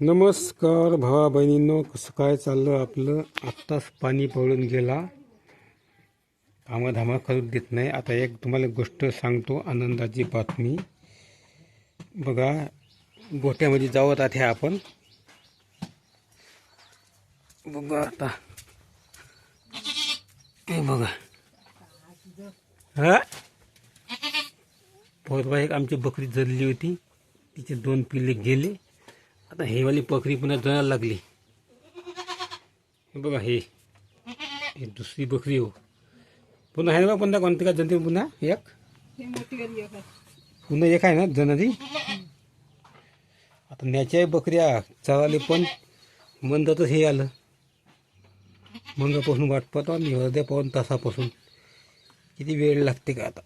नमस्कार भावा बहिणींनो कसं काय चाललं आपलं? आत्ताच पाणी पळून गेला. धामाधामा करू देत नाही. आता एक तुम्हाला गोष्ट सांगतो आनंदाची बातमी. बघा गोठ्यामध्ये जावत आहे आपण. बघा आता. ते बघा. हा? पोरबा एक आमची बकरी जरली होती. तिचे दोन पिल्ले गेले. आता हे वाली बकरी पुन्हा जळायला लागली. हे बघा हे. दुसरी बकरी हो. पुन्हा आहे ना पुन्हा कोणती का जनते पुन्हा? एक? पुन्हा एक आहे ना जनादी? आता न्याच्या बकऱ्या चराले पण मंदातच हे आलं. मंगापासून वाट पाहतो आणि अर्ध्या पाऊन तासापासून. किती वेळ लागते का आता?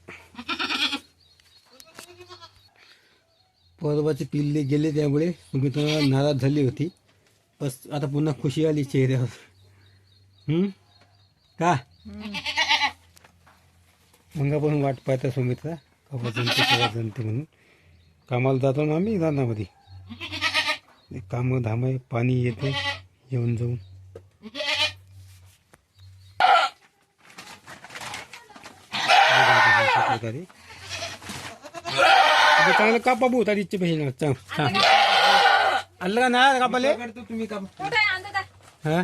परवाचे पिल्ले गेले त्यामुळे सुमित्रा नाराज झाली होती. बस आता पुन्हा खुशी आली चेहऱ्यावर. का? का मंगापासून वाट पाहता सुमित्रा. कवा जणते कवा जणते म्हणून. कामाला जातो ना आम्ही रानामध्ये. कामं धाम आहे पाणी येते येऊन जाऊन. प्रकारे आता चांगलं कापा भाऊ तारीचे बहीण चांग चांग आणलं का ना कापाले तुम्ही का कुठे? आणतो का? हा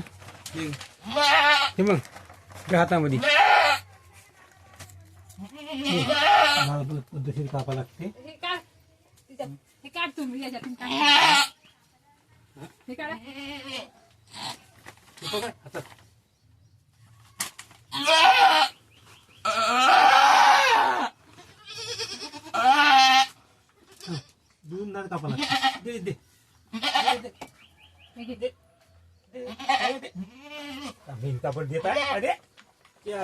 हे मग त्या हातामध्ये मला पण पद्धतशीर कापा लागते हे काढ. हे काढ तुम्ही याच्यातून काढ. हे काढा. हे हातात. दोन दात कापा लागते दे दे. मेन कापड देत आहे. अरे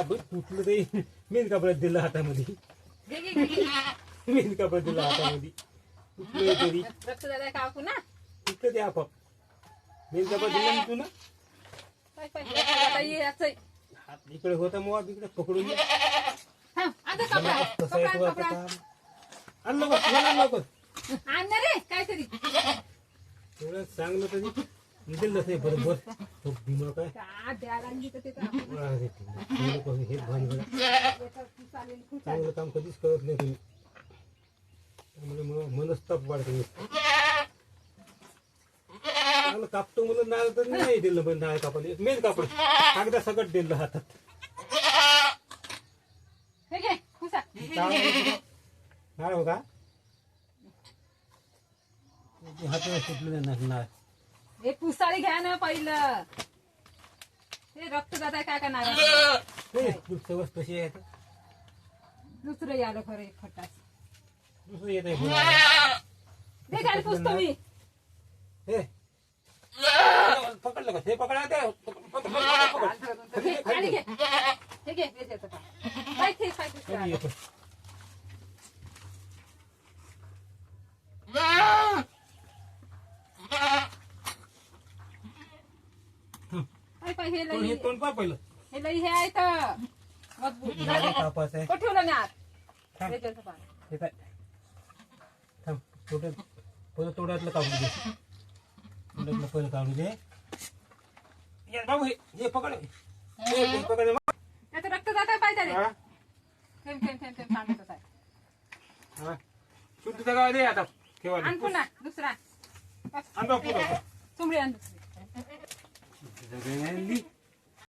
बघ, तुटलं ते. मेन कापड दिलं हातामध्ये. मेन कापड दिलं हातामध्ये. तुटलं तरी. रक्त दादा काकू ना तुटलं ते आपाप मेन कापड दिलं ना तू ना. हात इकडे होता मग इकडे पकडून घे. थांब, आणतो कपडा. रे काहीतरी. तरी तो भीमा काय? का द्यायला आणली तर ते तर आपण. अरे ते लोकं हेच भानगड. याच्यात चालेल, खूप चालेल. चांगलं काम कधीच करत नाही तुम्ही. त्यामुळे मला मनस्ताप वाढते चांगलं कापतो म्हणून नाही तर नाही दिलं पण नाही कापलं मेन कापड. कागदा सकट दिलं हातात. हे घे खुसा. नाही हो का हाताला सुटलं नाही नाही हे पुसाळी घ्या ना पहिलं. हे रक्त दादा काय करणार हे, वस्तू कशी आहे? दुसरं यालं खरं एक खटास. दुसरं येत हे काय पुसतो मी? हे. पकडलं का? हे पकडा ते पकड, खाली घे. हे घे हे देतो का. पाय हे हे लई तोंड पाह पहिलं? हे लई हे आहे तर. मजबूत. मला तापास आहे को ठेवलं ना आत थांब. हे देतो पाय. काय थांब तोड्यात पहिलं तोड्यातलं काढून दे तोड्यातलं पहिलं काढून दे ये बाबू हे हे पकड. हे, हे पकड. रक्त जात पाहिजे हा? थेंब थेंब थेंब थेंब सांगत आहे हा? शुद्ध जगा दे आता. ठेवा. आण पुन्हा दुसरा. आण बाबू पुढं. चुमडी आण दुसरी. Benelli